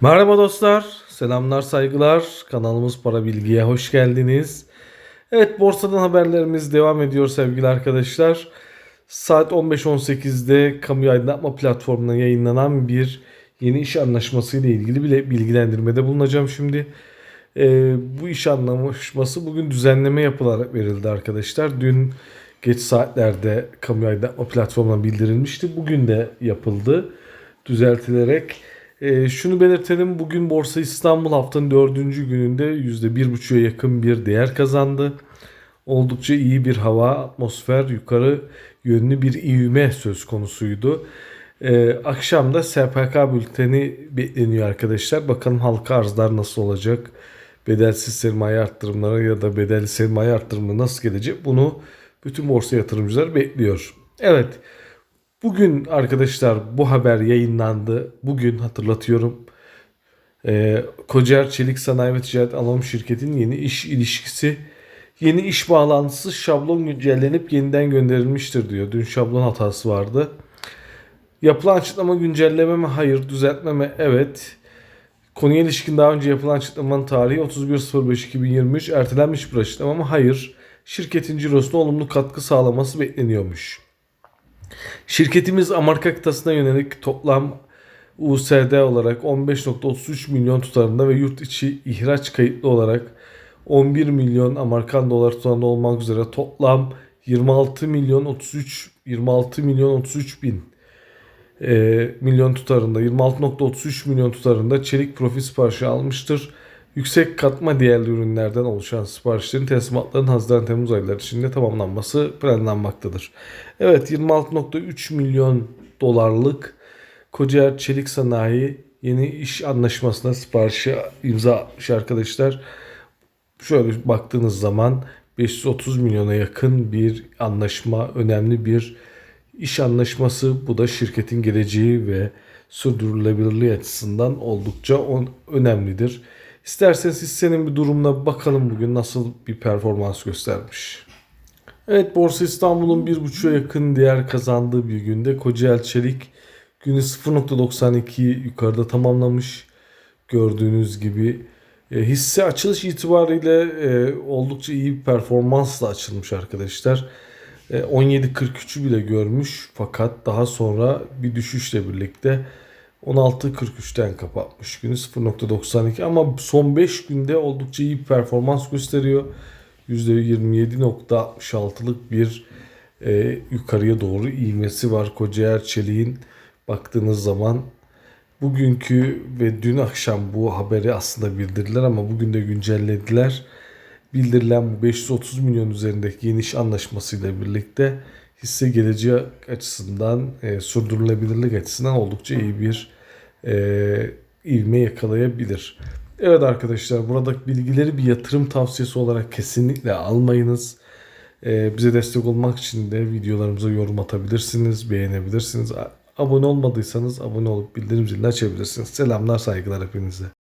Merhaba dostlar, selamlar, saygılar. Kanalımız Para Bilgi'ye hoş geldiniz. Evet, borsadan haberlerimiz devam ediyor sevgili arkadaşlar. Saat 15.18'de kamu aydınlatma platformuna yayınlanan bir yeni iş anlaşması ile ilgili bile bilgilendirmede bulunacağım şimdi. Ee, bu iş anlaşması bugün düzenleme yapılarak verildi arkadaşlar. Dün geç saatlerde kamu aydınlatma platformuna bildirilmişti. Bugün de yapıldı düzeltilerek. Ee, şunu belirtelim bugün Borsa İstanbul haftanın dördüncü gününde %1,5'a yakın bir değer kazandı. Oldukça iyi bir hava, atmosfer, yukarı yönlü bir ivme söz konusuydu. Ee, akşam da SPK bülteni bekleniyor arkadaşlar. Bakalım halka arzlar nasıl olacak? Bedelsiz sermaye arttırımları ya da bedelli sermaye arttırımı nasıl gelecek? Bunu bütün borsa yatırımcılar bekliyor. Evet. Bugün arkadaşlar bu haber yayınlandı. Bugün hatırlatıyorum. Ee, Kocaer Çelik Sanayi ve Ticaret Anonim Şirketi'nin yeni iş ilişkisi, yeni iş bağlantısı şablon güncellenip yeniden gönderilmiştir diyor. Dün şablon hatası vardı. Yapılan açıklama güncelleme mi? Hayır. Düzeltme mi? Evet. Konuya ilişkin daha önce yapılan açıklamanın tarihi 31.05.2023 ertelenmiş bir açıklama mı? Hayır. Şirketin cirosuna olumlu katkı sağlaması bekleniyormuş. Şirketimiz Amerika kıtasına yönelik toplam USD olarak 15.33 milyon tutarında ve yurt içi ihraç kayıtlı olarak 11 milyon Amerikan dolar tutarında olmak üzere toplam 26 milyon 33 26 milyon 33 bin e, milyon tutarında 26.33 milyon tutarında çelik profil siparişi almıştır. Yüksek katma değerli ürünlerden oluşan siparişlerin teslimatların Haziran-Temmuz ayları içinde tamamlanması planlanmaktadır. Evet 26.3 milyon dolarlık Kocaer Çelik Sanayi yeni iş anlaşmasına siparişi imza atmış arkadaşlar. Şöyle baktığınız zaman 530 milyona yakın bir anlaşma, önemli bir iş anlaşması. Bu da şirketin geleceği ve sürdürülebilirliği açısından oldukça önemlidir. İsterseniz hissenin bir durumuna bakalım bugün nasıl bir performans göstermiş. Evet Borsa İstanbul'un 1.5'a yakın değer kazandığı bir günde Kocaeli Çelik günü 0.92 yukarıda tamamlamış. Gördüğünüz gibi e, hisse açılış itibariyle e, oldukça iyi bir performansla açılmış arkadaşlar. E, 17.43'ü bile görmüş fakat daha sonra bir düşüşle birlikte 16.43'ten kapatmış günü 0.92 ama son 5 günde oldukça iyi bir performans gösteriyor. %27.66'lık bir e, yukarıya doğru ivmesi var Kocaer Çelik'in baktığınız zaman bugünkü ve dün akşam bu haberi aslında bildirdiler ama bugün de güncellediler. Bildirilen bu 530 milyon üzerindeki yeni iş anlaşmasıyla birlikte hisse geleceği açısından e, sürdürülebilirlik açısından oldukça iyi bir e, ivme yakalayabilir. Evet arkadaşlar buradaki bilgileri bir yatırım tavsiyesi olarak kesinlikle almayınız. E, bize destek olmak için de videolarımıza yorum atabilirsiniz, beğenebilirsiniz. Abone olmadıysanız abone olup bildirim zilini açabilirsiniz. Selamlar saygılar hepinize.